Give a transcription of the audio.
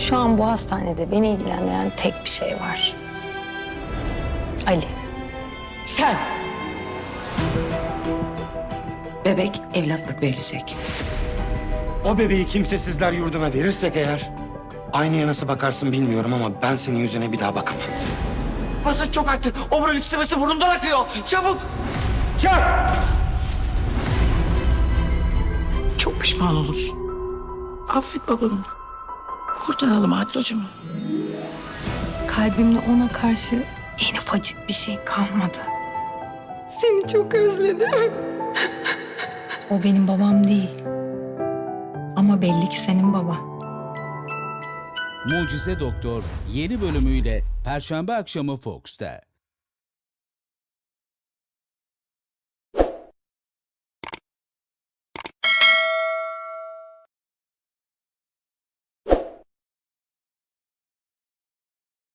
Şu an bu hastanede beni ilgilendiren tek bir şey var. Ali. Sen! Bebek evlatlık verilecek. O bebeği kimsesizler yurduna verirsek eğer... Aynaya nasıl bakarsın bilmiyorum ama ben senin yüzüne bir daha bakamam. Basınç çok arttı. Omurilik sıvısı burnumdan akıyor. Çabuk. Çak! Çok pişman olursun. Affet babamı. Kurtaralım Adil hocamı. Kalbimde ona karşı en ufacık bir şey kalmadı. Seni çok özledim. o benim babam değil. Ama belli ki senin baban. Mucize Doktor yeni bölümüyle Perşembe akşamı Fox'ta.